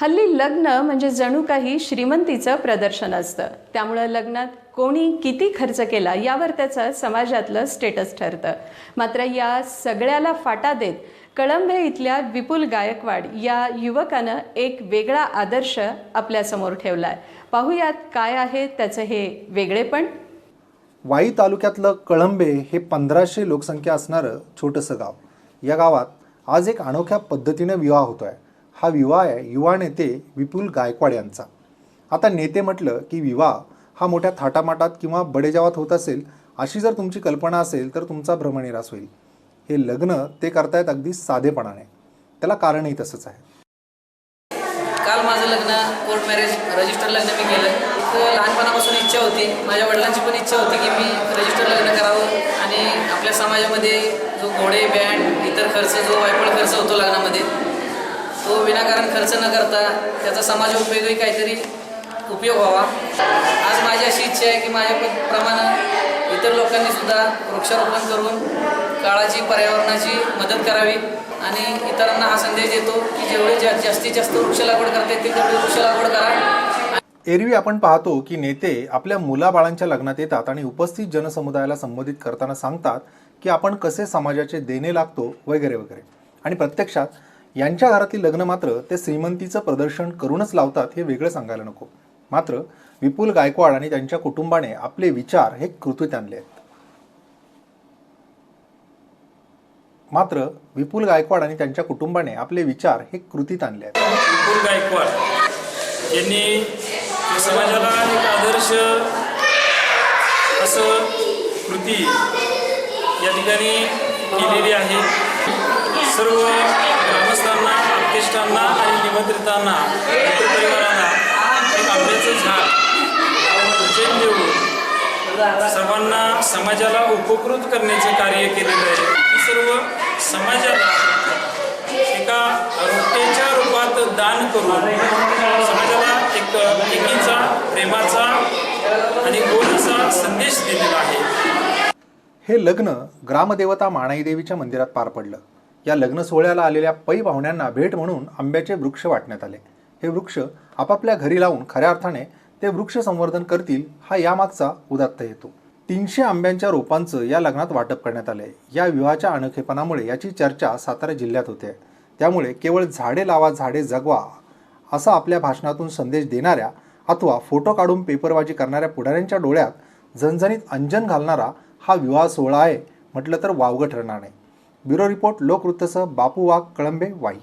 हल्ली लग्न म्हणजे जणू काही श्रीमंतीचं प्रदर्शन असतं. त्यामुळं लग्नात कोणी किती खर्च केला यावर त्याचं समाजातलं स्टेटस ठरतं. मात्र या सगळ्याला फाटा देत कळंबे इथल्या विपुल गायकवाड या युवकानं एक वेगळा आदर्श आपल्यासमोर ठेवला आहे पाहूयात काय आहे त्याचं हे वेगळेपण वाई तालुक्यातलं कळंबे हे पंधराशे लोकसंख्या असणारं छोटंसं गाव. या गावात आज एक अनोख्या पद्धतीनं विवाह होतो आहे हा विवाह आहे. युवा नेते विपुल गायकवाड यांचा. आता नेते म्हटलं की विवाह हा मोठ्या थाटामाटात किंवा बडेजावात होत असेल अशी जर तुमची कल्पना असेल तर तुमचा भ्रमनिरास होईल. हे लग्न ते करतायत अगदी साधेपणाने. त्याला कारणही तसंच आहे. काल माझं लग्न कोर्ट मॅरेज रजिस्टर लग्न मी केलं. तर लहानपणापासून इच्छा होती. माझ्या वडिलांची पण इच्छा होती की मी रजिस्टर लग्न करावं आणि आपल्या समाजामध्ये जो घोडे बँड इतर खर्च जो वायफळ खर्च होतो लग्नामध्ये तो विनाकारण खर्च न करता त्याचा समाज उपयोगी काहीतरी उपयोग व्हावा. आज माझी अशी इच्छा आहे की माझ्या प्रमाणे इतर लोकांनी सुद्धा वृक्षारोपण करून काळाची पर्यावरणाची मदत करावी आणि इतरांना हा संदेश देतो की जेवढे जा जास्तीत जास्त वृक्ष लागवड करता येतील तेवढी वृक्ष लागवड करा. एरवी आपण पाहतो की नेते आपल्या मुलाबाळांच्या लग्नात येतात आणि उपस्थित जनसमुदायाला संबोधित करताना सांगतात की आपण कसे समाजाचे देणे लागतो वगैरे वगैरे. आणि प्रत्यक्षात यांच्या घरातील लग्न मात्र ते श्रीमंतीचं प्रदर्शन करूनच लावतात हे वेगळं सांगायला नको. मात्र विपुल गायकवाड आणि त्यांच्या कुटुंबाने आपले विचार हे कृतीत आणले आहेत. मात्र विपुल गायकवाड आणि त्यांच्या कुटुंबाने आपले विचार हे कृतीत आणले आहेत. विपुल गायकवाड यांनी समाजाला एक आदर्श असं कृती या ठिकाणी केलेली आहे. सर्व आप्तेष्टांना आणि निमंत्रितांना मित्रपरिवारांना एक आंब्याचं झाड उज्जैन देऊन सर्वांना समाजाला उपकृत करण्याचे कार्य केलेलं आहे. ही सर्व समाजाला एका रोट्याच्या रूपात दान करून समाजाला एक एकीचा प्रेमाचा आणि गोड संदेश दिलेला आहे. हे लग्न ग्रामदेवता माणाईदेवीच्या मंदिरात पार पडलं. या लग्न सोहळ्याला आलेल्या पै पाहुण्यांना भेट म्हणून आंब्याचे वृक्ष वाटण्यात आले. हे वृक्ष आपापल्या घरी लावून खऱ्या अर्थाने ते वृक्ष संवर्धन करतील हा यामागचा उदात्त हेतू. तीनशे आंब्यांच्या रोपांचं या लग्नात वाटप करण्यात आले या विवाहाच्या अनोखेपणामुळे याची चर्चा सातारा जिल्ह्यात होते. त्यामुळे केवळ झाडे लावा झाडे जगवा असा आपल्या भाषणातून संदेश देणाऱ्या अथवा फोटो काढून पेपरबाजी करणाऱ्या पुढाऱ्यांच्या डोळ्यात झणझणीत अंजन घालणारा हा विवाह सोहळा आहे म्हटलं तर वावगं ठरणार नाही. ब्युरो रिपोर्ट लोकवृत्तसह बापू वाघ कळंबे वाई.